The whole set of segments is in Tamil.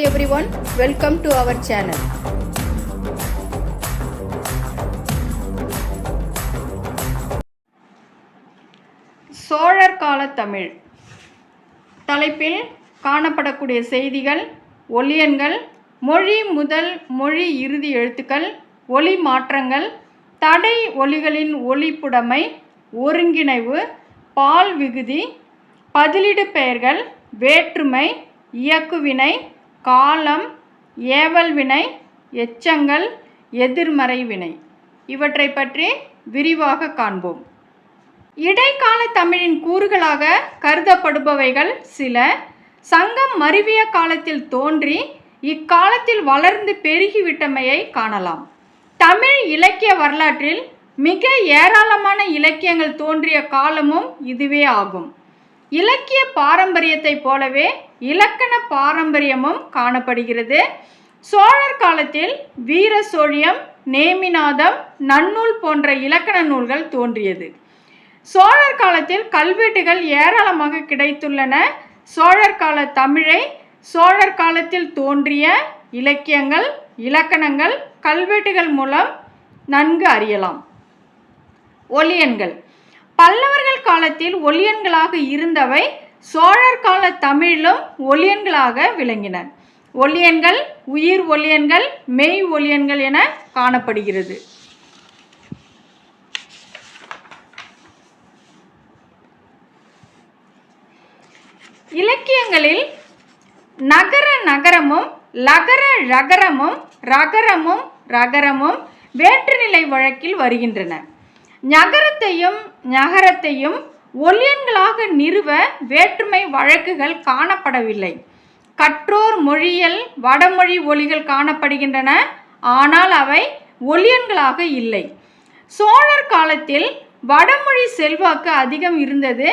Every one welcome to our channel சோழர் கால தமிழ். தலைப்பில் காணப்படக்கூடிய செய்திகள் ஒலியன்கள் மொழி முதல் மொழி இறுதி எழுத்துக்கள் ஒலி மாற்றங்கள் தடை ஒலிகளின் ஒளிப்புடைமை ஒருங்கிணைவு பால் விகுதி பதிலிடு பெயர்கள் வேற்றுமை இயக்குவினை காலம் ஏவல் வினை எச்சங்கள் எதிர்மறை வினை. இவற்றை பற்றி விரிவாக காண்போம். இடைக்கால தமிழின் கூறுகளாக கருதப்படுபவைகள் சில. சங்கம் மருவிய காலத்தில் தோன்றி இக்காலத்தில் வளர்ந்து பெருகிவிட்டமையை காணலாம். தமிழ் இலக்கிய வரலாற்றில் மிக ஏராளமான இலக்கியங்கள் தோன்றிய காலமும் இதுவே ஆகும். இலக்கிய பாரம்பரியத்தைப் போலவே இலக்கண பாரம்பரியமும் காணப்படுகிறது. சோழர் காலத்தில் வீர சோழியம் நேமிநாதம் நன்னூல் போன்ற இலக்கண நூல்கள் தோன்றியது. சோழர் காலத்தில் கல்வெட்டுகள் ஏராளமாக கிடைத்துள்ளன. சோழர் கால தமிழை சோழர் காலத்தில் தோன்றிய இலக்கியங்கள் இலக்கணங்கள் கல்வெட்டுகள் மூலம் நன்கு அறியலாம். ஒலியன்கள். பல்லவர்கள் காலத்தில் ஒலியன்களாக இருந்தவை சோழர் கால தமிழிலும் ஒலியன்களாக விளங்கின. ஒலியன்கள் உயிர் ஒலியன்கள் மெய் ஒலியன்கள் என காணப்படுகிறது. இலக்கியங்களில் நகர நகரமும் லகர ரகரமும் ரகரமும் ரகரமும் வேற்றுநிலை வழக்கில் வருகின்றன. நகரத்தையும் நகரத்தையும் ஒலியன்களாக நிறுவ வேற்றுமை வழக்குகள் காணப்படவில்லை. கற்றோர் மொழியில் வடமொழி ஒலிகள் காணப்படுகின்றன ஆனால் அவை ஒலியன்களாக இல்லை. சோழர் காலத்தில் வடமொழி செல்வாக்கு அதிகம் இருந்தது.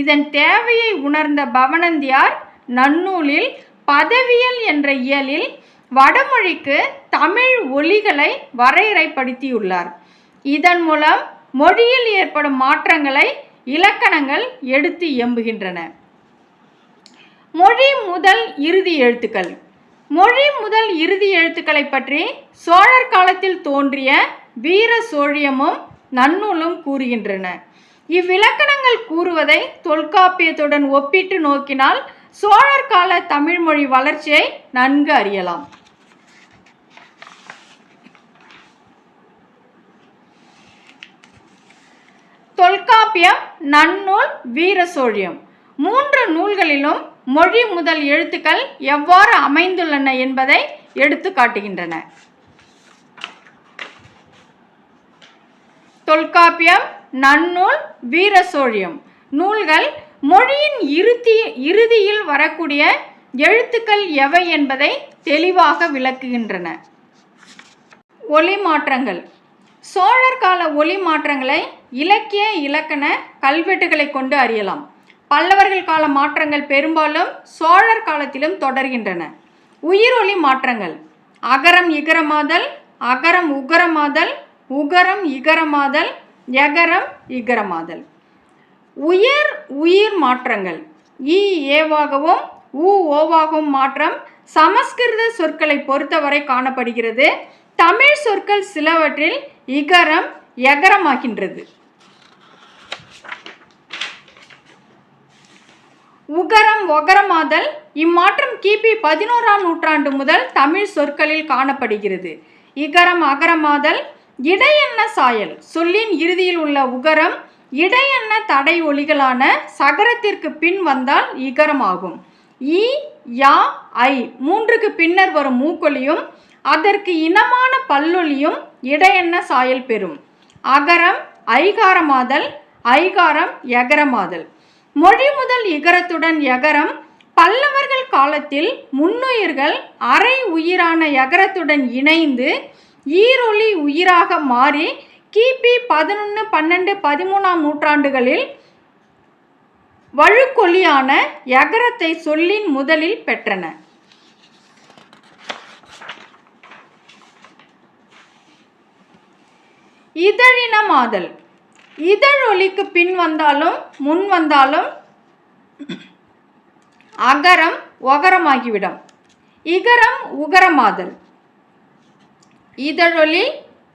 இதன் தேவையை உணர்ந்த பவனந்தியார் நன்னூலில் பதவியல் என்ற இயலில் வடமொழிக்கு தமிழ் ஒலிகளை வரையறைப்படுத்தியுள்ளார். இதன் மூலம் மொழியில் ஏற்படும் மாற்றங்களை இலக்கணங்கள் எடுத்து எம்புகின்றன. மொழி முதல் இறுதி எழுத்துக்கள். மொழி முதல் இறுதி எழுத்துக்களை பற்றி சோழர் காலத்தில் தோன்றிய வீர சோழியமும் நன்னூலும் கூறுகின்றன. இவ்விலக்கணங்கள் கூறுவதை தொல்காப்பியத்துடன் ஒப்பிட்டு நோக்கினால் சோழர் கால தமிழ்மொழி வளர்ச்சியை நன்கு அறியலாம். நன்னூல் வீர சோழியம். மூன்று நூல்களிலும் மொழி முதல் எழுத்துக்கள் எவ்வாறு அமைந்துள்ளன என்பதை எடுத்து காட்டுகின்றன. தொல்காப்பியம் நன்னூல் வீர சோழியம். நூல்கள் மொழியின் இறுதி இறுதியில் வரக்கூடிய எழுத்துக்கள் எவை என்பதை தெளிவாக விளக்குகின்றன. ஒலி மாற்றங்கள். சோழர் கால ஒலி மாற்றங்களை இலக்கிய இலக்கண கல்வெட்டுகளை கொண்டு அறியலாம். பல்லவர்கள் கால மாற்றங்கள் பெரும்பாலும் சோழர் காலத்திலும் தொடர்கின்றன. உயிரொலி மாற்றங்கள். அகரம் இகரமாதல் அகரம் உகரமாதல் உகரம் இகரமாதல் எகரம் இகரமாதல். உயர் உயிர் மாற்றங்கள். இ ஏவாகவும் உ ஓவாகவும் மாற்றம் சமஸ்கிருத சொற்களை பொறுத்தவரை காணப்படுகிறது. தமிழ் சொற்கள் சிலவற்றில் இகரம் எகரமாகின்றது. உகரம் ஒகரமாதல் இம்மாற்றம் கிபி பதினோராம் நூற்றாண்டு முதல் தமிழ் சொற்களில் காணப்படுகிறது. இகரம் அகரமாதல் இடையென்ன சாயல். சொல்லின் இறுதியில் உள்ள உகரம் இடையென்ன தடை ஒலிகளான சகரத்திற்கு பின் வந்தால் இகரம் ஆகும் இ யா ஐ மூன்றுக்கு பின்னர் வரும் மூக்கொலியும் அதற்கு இனமான பல்லொலியும் இடையெண்ண சாயல் பெறும். அகரம் ஐகாரமாதல் ஐகாரம் எகரமாதல். மொழி முதல் இகரத்துடன் எகரம் பல்லவர்கள் காலத்தில் முன்னுயிர்கள் அரை உயிரான எகரத்துடன் இணைந்து ஈரொலி உயிராக மாறி கிபி பதினொன்று பன்னெண்டு பதிமூணாம் நூற்றாண்டுகளில் வழுக்கொலியான எகரத்தை சொல்லின் முதலில் பெற்றன. இதழினமாதல். இதழ் ஒலிக்கு பின் வந்தாலும் முன் வந்தாலும் அகரம் ஒகரமாகிவிடும். இகரம் உகரமாதல். இதழொலி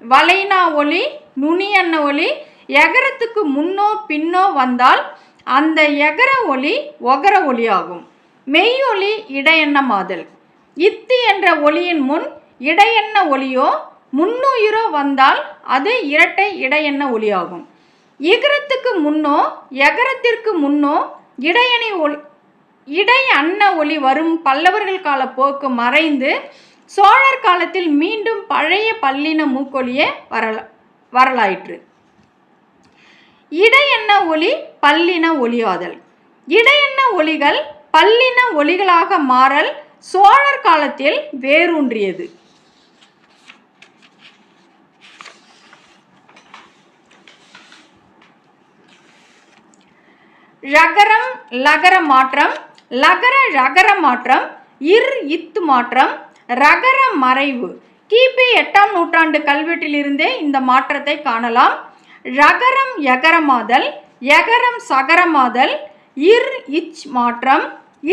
வளைனா ஒலி நுனியன்ன ஒலி எகரத்துக்கு முன்னோ பின்னோ வந்தால் அந்த எகர ஒலி ஒகர ஒலியாகும். மெய்யொலி இடையெண்ணமாதல். இத்து என்ற ஒலியின் முன் இடையெண்ண ஒலியோ முன்னுயிரோ வந்தால் அது இரட்டை இடையெண்ண ஒளியாகும். இகரத்துக்கு முன்னோ எகரத்திற்கு முன்னோ இடையணி ஒளி இடை அன்ன ஒளி வரும் பல்லவர்கள் கால போக்கு மறைந்து சோழர் காலத்தில் மீண்டும் பழைய பல்லின மூக்கொலியே வரல வரலாயிற்று. இடையெண்ண ஒளி பல்லின ஒளியாதல். இடையெண்ண ஒளிகள் பல்லின ஒளிகளாக மாறல் சோழர் காலத்தில் வேரூன்றியது. ழகரம் லகர மாற்றம் லகர ழகர மாற்றம் இர் இத்து மாற்றம் ரகர மறைவு. கிபி எட்டாம் நூற்றாண்டு கல்வெட்டிலிருந்தே இந்த மாற்றத்தை காணலாம். ழகரம் யகரமாதல் யகரம் சகரமாதல் இர் இச் மாற்றம்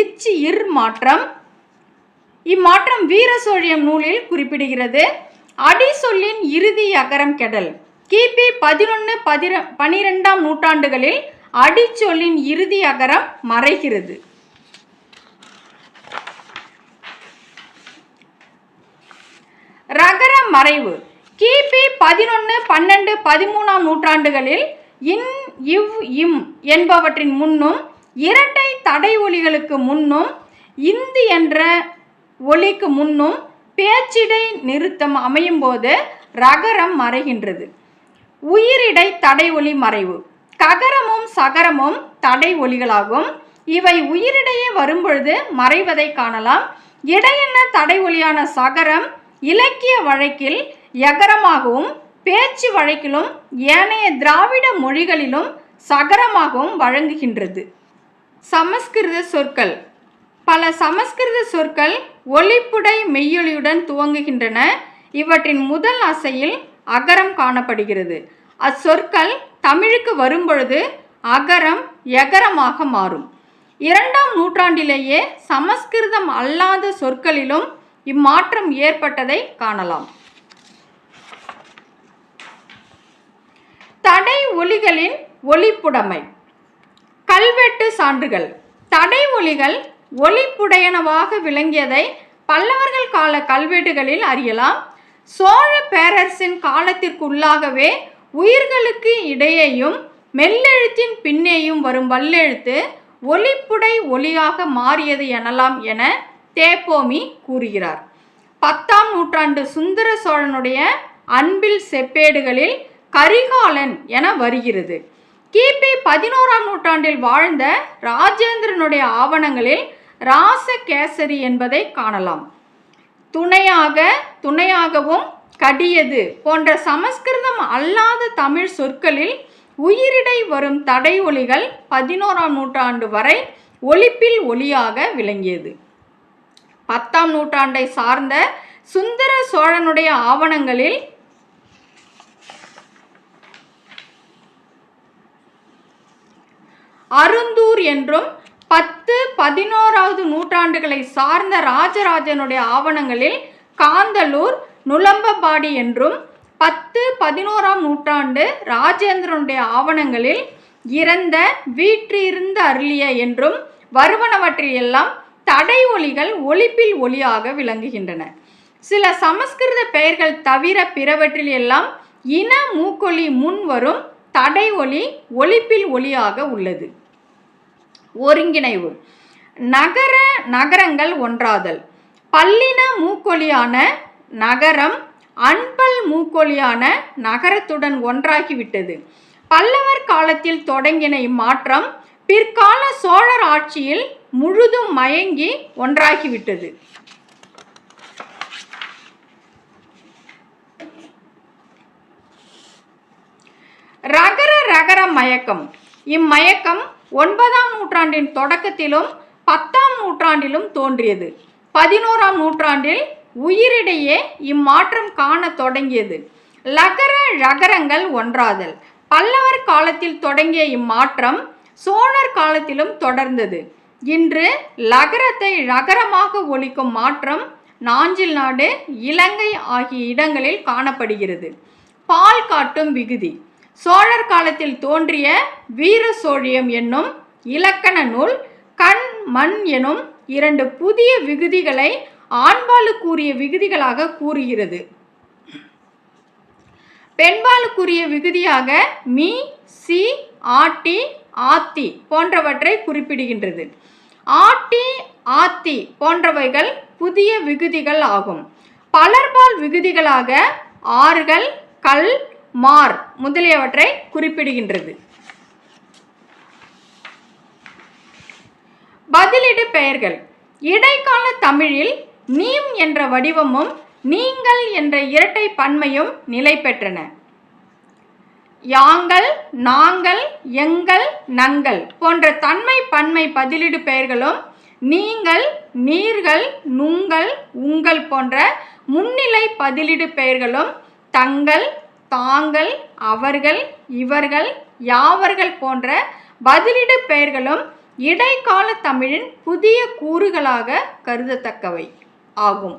இச் இர் மாற்றம். இம்மாற்றம் வீர சோழியம் நூலில் குறிப்பிடுகிறது. அடி சொல்லின் இறுதி அகரம் கெடல். கிபி பதினொன்று பதிர பனிரெண்டாம் நூற்றாண்டுகளில் அடிச்சொல்லின் இறுதி அகரம் மறைகிறது. ரகர மறைவு. கிபி பதினொன்று பன்னெண்டு பதிமூணாம் நூற்றாண்டுகளில் இன் இவ் இம் என்பவற்றின் முன்னும் இரட்டை தடை ஒலிகளுக்கு முன்னும் இந்து என்ற ஒலிக்கு முன்னும் பேச்சிடை நிறுத்தம் அமையும் போது ரகரம் மறைகின்றது. உயிரிடை தடை ஒலி மறைவு. தகரமும் சகரமும் தடை ஒலிகளாகும். இவை உயிரிடையே வரும்பொழுது மறைவதை காணலாம். இடையென்ன தடை ஒலியான சகரம் இலக்கிய வழக்கில் யகரமாகவும் பேச்சு வழக்கிலும் ஏனைய திராவிட மொழிகளிலும் சகரமாகவும் வழங்குகின்றது. சமஸ்கிருத சொற்கள். பல சமஸ்கிருத சொற்கள் ஒலிப்புடை மெய்யொலியுடன் துவங்குகின்றன. இவற்றின் முதல் அசையில் அகரம் காணப்படுகிறது. அச்சொற்கள் தமிழுக்கு வரும்பொழுது அகரம் எகரமாக மாறும். இரண்டாம் நூற்றாண்டிலேயே சமஸ்கிருதம் அல்லாத சொற்களிலும் இம்மாற்றம் ஏற்பட்டதை காணலாம். தடை ஒலிகளின் ஒலிப்புடைமை. கல்வெட்டு சான்றுகள். தடை ஒலிகள் ஒலிப்புடையனவாக விளங்கியதை பல்லவர்கள் கால கல்வெட்டுகளில் அறியலாம். சோழ பேரரசின் காலத்திற்குள்ளாகவே உயிர்களுக்கு இடையேயும் மெல்லெழுத்தின் பின்னேயும் வரும் வல்லெழுத்து ஒளிப்புடை ஒளியாக மாறியது எனலாம் என தேப்போமி கூறுகிறார். பத்தாம் நூற்றாண்டு சுந்தர சோழனுடைய அன்பில் செப்பேடுகளில் கரிகாலன் என வருகிறது. கிபி பதினோராம் நூற்றாண்டில் வாழ்ந்த ராஜேந்திரனுடைய ஆவணங்களில் ராசகேசரி என்பதை காணலாம். துணையாக துணையாகவும் கடியது போன்ற சமஸ்கிருதம் அல்லாத தமிழ் சொற்களில் உயிரிடை வரும் தடை ஒலிகள் பதினோராம் நூற்றாண்டு வரை ஒலிப்பில் ஒலியாக விளங்கியது. பத்தாம் நூற்றாண்டை சார்ந்த சுந்தர சோழனுடைய ஆவணங்களில் அருந்தூர் என்றும் பத்து பதினோராவது நூற்றாண்டுகளை சார்ந்த ராஜராஜனுடைய ஆவணங்களில் காந்தலூர் நுளம்பபாடி என்றும் பத்து பதினோராம் நூற்றாண்டு ராஜேந்திரனுடைய ஆவணங்களில் இறந்த வீற்றிருந்து அருளிய என்றும் வருவனவற்றையெல்லாம் தடை ஒலிகள் ஒலிப்பில் ஒலியாக விளங்குகின்றன. சில சமஸ்கிருத பெயர்கள் தவிர பிறவற்றில் எல்லாம் இன மூக்கொலி முன் வரும் தடை ஒலி ஒலிப்பில் ஒலியாக உள்ளது. ஒருங்கிணைவு. நகர நகரங்கள் ஒன்றாதல். பல்லின மூக்கொலியான நகரம் அன்பல் மூக்கொலியான நகரத்துடன் ஒன்றாகிவிட்டது. பல்லவர் காலத்தில் தொடங்கின இம்மாற்றம் பிற்கால சோழர் ஆட்சியில் முழுதும் மயங்கி ஒன்றாகிவிட்டது. ரகர ரகர மயக்கம். இம்மயக்கம் ஒன்பதாம் நூற்றாண்டின் தொடக்கத்திலும் பத்தாம் நூற்றாண்டிலும் தோன்றியது. பதினோராம் நூற்றாண்டில் உயிரிடையே இம்மாற்றம் காணத் தொடங்கியது. லகர ரகரங்கள் ஒன்றாதல். பல்லவர் காலத்தில் தொடங்கிய இம்மாற்றம் சோழர் காலத்திலும் தொடர்ந்தது. இன்று லகரத்தை ரகரமாக ஒழிக்கும் மாற்றம் நாஞ்சில் நாடு இலங்கை ஆகிய இடங்களில் காணப்படுகிறது. பால் காட்டும் விகுதி. சோழர் காலத்தில் தோன்றிய வீர சோழியம் என்னும் இலக்கண நூல் கண் மண் எனும் இரண்டு புதிய விகுதிகளை ஆண்பாலுக்குரிய விகுதிகளாக கூறுகிறது. பெண்பாலுக்குரிய விகுதியாக மீ சி ஆட்டி ஆத்தி போன்றவற்றை குறிப்பிடுகின்றது. ஆட்டி ஆத்தி போன்றவைகள் புதிய விகுதிகள் ஆகும். பலர்பால் விகுதிகளாக ஆறுகள் கல் மார் முதலியவற்றை குறிப்பிடுகின்றது. பதிலிடு பெயர்கள். இடைக்கால தமிழில் நீம் என்ற வடிவமும் நீங்கள் என்ற இரட்டை பன்மையும் நிலை பெற்றன. யாங்கள் நாங்கள் எங்கள் நங்கள் போன்ற தன்மை பன்மை பதிலீடு பெயர்களும் நீங்கள் நீர்கள் நுங்கள் உங்கள் போன்ற முன்னிலை பதிலிடு பெயர்களும் தங்கள் தாங்கள் அவர்கள் இவர்கள் யாவர்கள் போன்ற பதிலிடு பெயர்களும் இடைக்கால தமிழின் புதிய கூறுகளாக கருதத்தக்கவை. ஆகும்.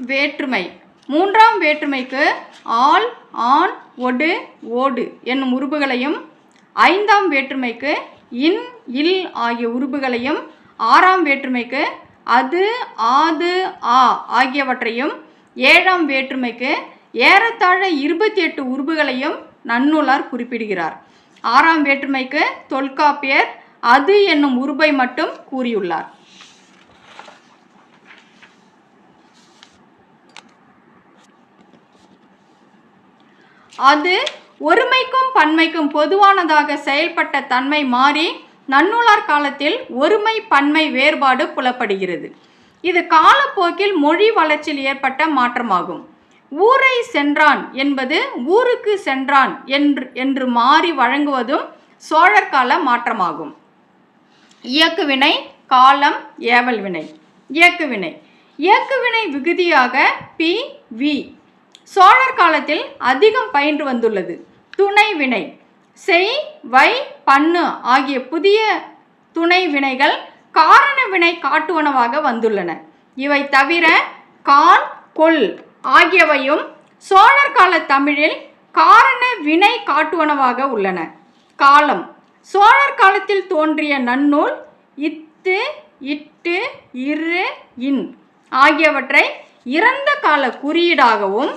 வேற்றுமை. மூன்றாம் வேற்றுமைக்கு ஆள் ஆண் ஒடு ஓடு என்னும் உருபுகளையும் ஐந்தாம் வேற்றுமைக்கு இன் இல் ஆகிய உருபுகளையும் ஆறாம் வேற்றுமைக்கு அது ஆது ஆ ஆகியவற்றையும் ஏழாம் வேற்றுமைக்கு ஏறத்தாழ இருபத்தி எட்டு உருபுகளையும் நன்னூலார் குறிப்பிடுகிறார். ஆறாம் வேற்றுமைக்கு தொல்காப்பியர் அது என்னும் உருபை மட்டும் கூறியுள்ளார். அது ஒருமைக்கும் பன்மைக்கும் பொதுவானதாக செயல்பட்ட தன்மை மாறி நன்னூலார் காலத்தில் ஒருமை பன்மை வேறுபாடு புலப்படுகிறது. இது காலப்போக்கில் மொழி வளர்ச்சியில் ஏற்பட்ட மாற்றமாகும். ஊரை சென்றான் என்பது ஊருக்கு சென்றான் என்று என்று மாறி வழங்குவதும் சோழர் கால மாற்றமாகும். இயக்குவினை காலம் ஏவல் வினை. இயக்குவினை. இயக்குவினை விகுதியாக பி வி சோழர் காலத்தில் அதிகம் பயின்று வந்துள்ளது. துணை வினை செய் வை பண்ணு ஆகிய புதிய துணை வினைகள் காரண வினை காட்டுவனவாக வந்துள்ளன. இவை தவிர கான் கொல் ஆகியவையும் சோழர் கால தமிழில் காரண வினை காட்டுவனவாக உள்ளன. காலம் சோழர் காலத்தில் தோன்றிய நன்னூல் இத்து இட்டு இரு இன் ஆகியவற்றை இறந்த கால குறியீடாகவும்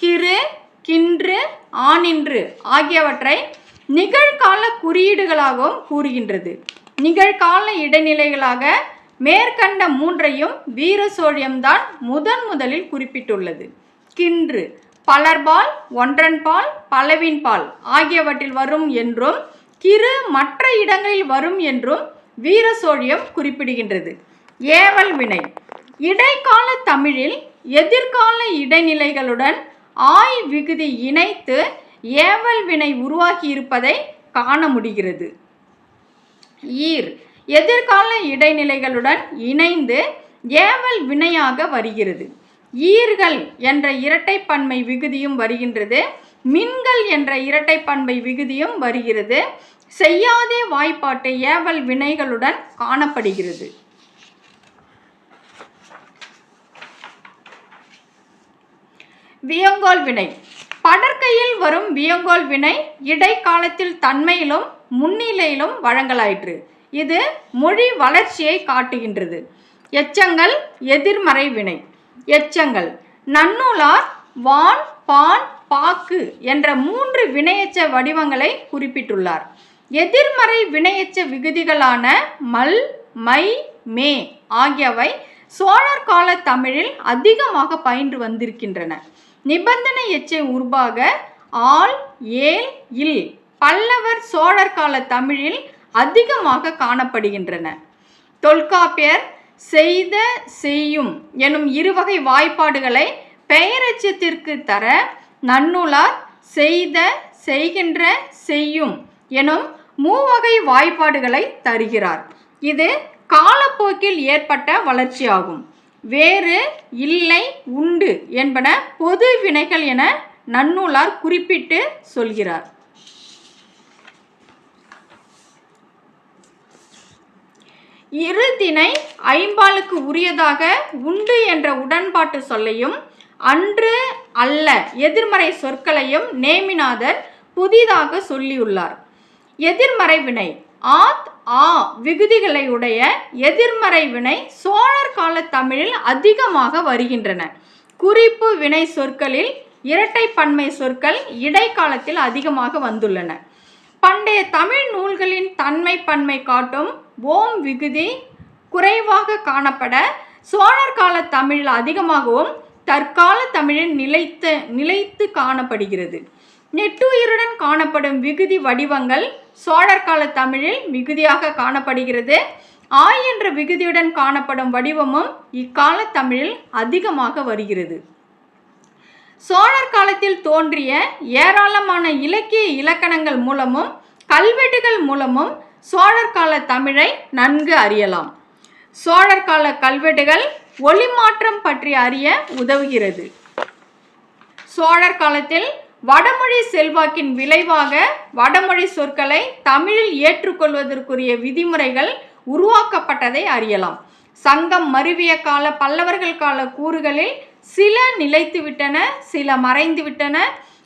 கிரு கின்று ஆனின்று ஆகியவற்றை நிகழ்கால குறியீடுகளாகவும் கூறுகின்றது. நிகழ்கால இடைநிலைகளாக மேற்கண்ட மூன்றையும் வீர சோழியம்தான் முதன் முதலில் குறிப்பிட்டுள்ளது. கின்று பலர்பால் ஒன்றன்பால் பலவின்பால் ஆகியவற்றில் வரும் என்றும் கிறு மற்ற இடங்களில் வரும் என்றும் வீர சோழியம் குறிப்பிடுகின்றது. ஏவல் வினை. இடைக்கால தமிழில் எதிர்கால இடைநிலைகளுடன் ஆய் விகுதி இணைத்து ஏவல் வினை உருவாகியிருப்பதை காண முடிகிறது. ஈர் எதிர்கால இடைநிலைகளுடன் இணைந்து ஏவல் வினையாக வருகிறது. ஈர்கள் என்ற இரட்டைப்பன்மை விகுதியும் வருகின்றது. மின்கள் என்ற இரட்டைப்பன்மை விகுதியும் வருகிறது. செய்யாதே வாய்ப்பாட்டு ஏவல் வினைகளுடன் காணப்படுகிறது. வியங்கோல் வினை. படற்கையில் வரும் வியங்கோல் வினை இடைக்காலத்தில் தன்மையிலும் முன்னிலையிலும் வழங்கலாயிற்று. இது மொழி வளர்ச்சியை காட்டுகின்றது. எச்சங்கள் எதிர்மறை வினை. எச்சங்கள் நன்னூலார் வான் பான் பாக்கு என்ற மூன்று வினையச்ச வடிவங்களை குறிப்பிட்டுள்ளார். எதிர்மறை வினையச்ச விகுதிகளான மல் மை மே ஆகியவை சோழர் கால தமிழில் அதிகமாக பயின்று வந்திருக்கின்றன. நிபந்தனை எச்சை உருவாக ஆல் ஏல் இல் பல்லவர் சோழர் கால தமிழில் அதிகமாக காணப்படுகின்றன. தொல்காப்பியர் செய்த செய்யும் எனும் இருவகை வாய்ப்பாடுகளை பெயரச்சத்திற்கு தர நன்னூலார் செய்த செய்கின்ற செய்யும் எனும் மூவகை வாய்ப்பாடுகளை தருகிறார். இது காலப்போக்கில் ஏற்பட்ட வளர்ச்சியாகும். வேறு இல்லை உண்டு என்பன பொது வினைகள் என நன்னூலார் குறிப்பிட்டு சொல்கிறார். இரு திணை ஐம்பாலுக்கு உரியதாக உண்டு என்ற உடன்பாட்டு சொல்லையும் அன்று அல்ல எதிர்மறை சொற்களையும் நேமிநாதர் புதிதாக சொல்லியுள்ளார். எதிர்மறை வினை ஆத் ஆ விகுதிகளை உடைய எதிர்மறை வினை சோழர் கால தமிழில் அதிகமாக வருகின்றன. குறிப்பு வினை சொற்களில் இரட்டை பன்மை சொற்கள் இடைக்காலத்தில் அதிகமாக வந்துள்ளன. பண்டைய தமிழ் நூல்களின் தன்மை பன்மை காட்டும் ஓம் விகுதி குறைவாக காணப்பட சோழர் கால தமிழில் அதிகமாகவும் தற்கால தமிழில் நிலைத்து நிலைத்து காணப்படுகிறது. நெட்டுயிருடன் காணப்படும் விகுதி வடிவங்கள் சோழர் கால தமிழில் மிகுதியாக காணப்படுகிறது. ஆய் என்ற விகுதியுடன் காணப்படும் வடிவமும் இக்கால தமிழில் அதிகமாக வருகிறது. சோழர் காலத்தில் தோன்றிய ஏராளமான இலக்கிய இலக்கணங்கள் மூலமும் கல்வெட்டுகள் மூலமும் சோழர் கால தமிழை நன்கு அறியலாம். சோழர் கால கல்வெட்டுகள் ஒளிமாற்றம் பற்றி அறிய உதவுகிறது. சோழர் காலத்தில் வடமொழி செல்வாக்கின் விளைவாக வடமொழி சொற்களை தமிழில் ஏற்றுக்கொள்வதற்குரிய விதிமுறைகள் உருவாக்கப்பட்டதை அறியலாம். சங்கம் மருவிய கால பல்லவர்கள் கால கூறுகளில் சில நிலைத்துவிட்டன சில மறைந்துவிட்டன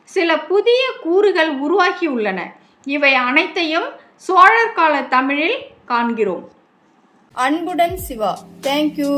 சில புதிய கூறுகள் உருவாகியுள்ளன இவை அனைத்தையும் சோழர் கால தமிழில் காண்கிறோம். அன்புடன் சிவா தேங்க்யூ